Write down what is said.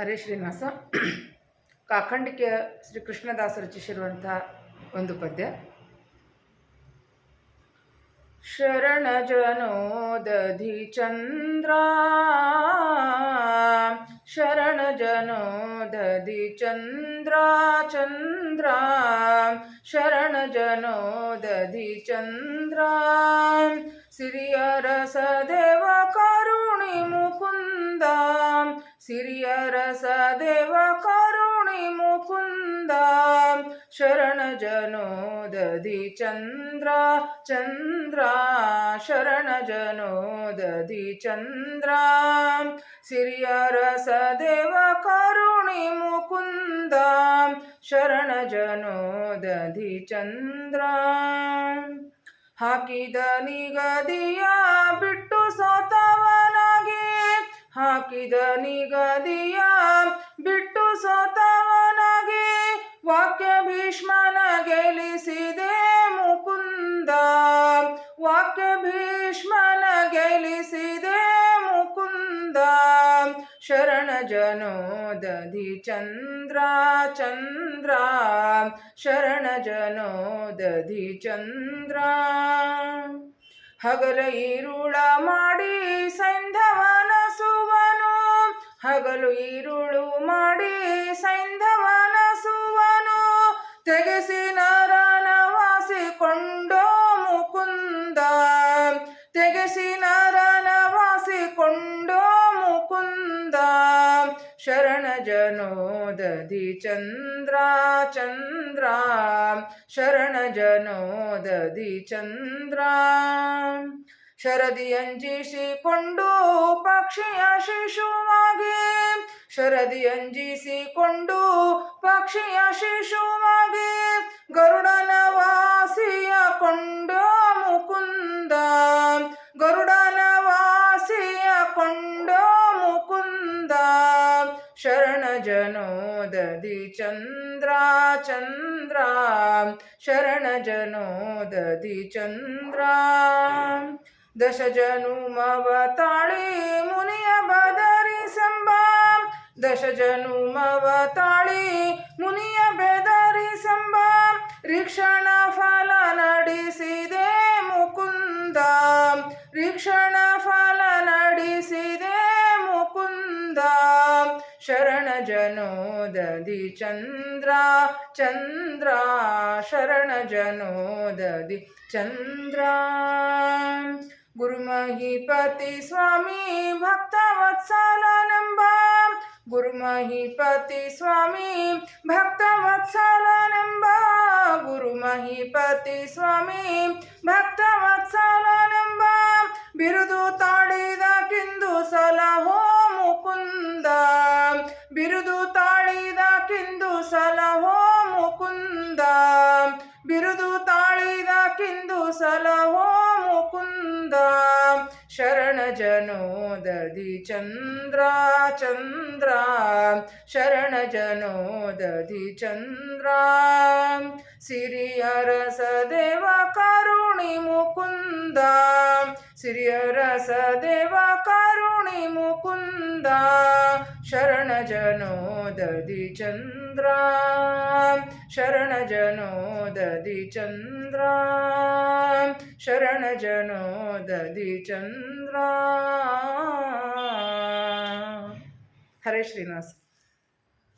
ಹರೇ ಶ್ರೀನಿವಾಸ. ಕಾಖಂಡಿಕೆಯ ಶ್ರೀ ಕೃಷ್ಣದಾಸ ರಚಿಸಿರುವಂಥ ಒಂದು ಪದ್ಯ. ಶರಣ ಜನೋದಧಿ ಚಂದ್ರ शरणजनोदधि श्री अरस देव करुणी मुकुंद करुणि अरस देव करुणी मुकुंदा। ಶರಣ ಜನೋದಧಿ ಚಂದ್ರ ಚಂದ್ರ ಶರಣ ಜನೋದಧಿ ಚಂದ್ರ. ಸಿರಿಯ ರಸ ದೇವ ಕರುಣಿ ಮುಕುಂದ ಶರಣ ಜನೋದಧಿ ಚಂದ್ರ. ಹಾಕಿದ ನಿಗದಿಯ ಬಿಟ್ಟು ಸೋತವನಾಗಿ, ಹಾಕಿದ ನಿಗದಿಯ ಬಿಟ್ಟು ಸೋತವನಾಗಿ ವಾಕ್ಯ ಭೀಷ್ಮನ ಗೆಲಿಸಿದೆ ಮುಕುಂದ. ವಾಕ್ಯ ಭೀಷ್ಮನ ಗೆಲಿಸಿದೆ ಮುಕುಂದ. ಶರಣ ಜನೋದಧಿ ಚಂದ್ರ ಚಂದ್ರ. ಶರಣ ಜನೋದಧಿ ಚಂದ್ರ. ಹಗಲ ಈರುಳ ಮಾಡಿ ಸೈಂಧವನ ಸುವನು. ಹಗಲು ಈರುಳು ಮಾಡಿ ಸೈಂಧವನ ಶರಣ ಜನೋದಧಿ ಚಂದ್ರ ಚಂದ್ರ. ಶರಣ ಜನೋದಧಿ ಚಂದ್ರ. ಶರದಿ ಅಂಜಿಸಿಕೊಂಡು ಪಕ್ಷಿಯ ಶಿಶುವಾಗಿ. ಶರದಿ ಅಂಜಿಸಿಕೊಂಡು ಪಕ್ಷಿಯ ಶಿಶುವಾಗಿ. ಗರುಡನ ವಾಸಿಯ ಕೊಂಡೋ ಶರಣ ಜನೋದಧಿ ಚಂದ್ರ ಚಂದ್ರ ಶರಣ ಜನೋದಧಿ ಚಂದ್ರ ದಶ ಜನುಮವ ತಾಳಿ ಮುನಿಯ ಬದರಿಸಂಬ ದಶ ಜನುಮವ ತಾಳಿ ಮುನಿಯ ಬೆದರಿಸಂಬ ರೀಕ್ಷಣ ಫಲ ನಡೆಸಿದೆ ಮುಕುಂದ ರೀಕ್ಷಣ चंद्र चन्द्रा चन्द्रा दधि चन्द्रा। गुरुमहीपति स्वामी भक्तवत्सलनम्ब गुरुमहीपति स्वामी भक्तवत्सलनम्ब गुरुमहीपति स्वामी भक्तवत्स ತಾಳಿದ ಕಿಂದು ಸಲಹೋ ಮುಕುಂದ. ಬಿರುದು ತಾಳಿದ ಕಿಂದು ಸಲಹೋ ಮುಕುಂದ. ಶರಣ ಜನೋದದಿ ಚಂದ್ರ ಚಂದ್ರ. ಶರಣ ಜನೋದದಿ ಚಂದ್ರ. ಸಿರಿಯ ರಸ ದೇವ ಕರುಣಿ ಮುಕುಂದ. ಸಿರಿಯ ರಸ ದೇವ ಕರುಣಿ ಮುಕುಂದ ಶರಣ ಜನೋದಧಿ ಚಂದ್ರ ಶರಣ ಜನೋದಧಿ ಚಂದ್ರ ಶರಣ ಜನೋದಧಿ ಚಂದ್ರ ಹರೇ ಶ್ರೀನಿವಾಸ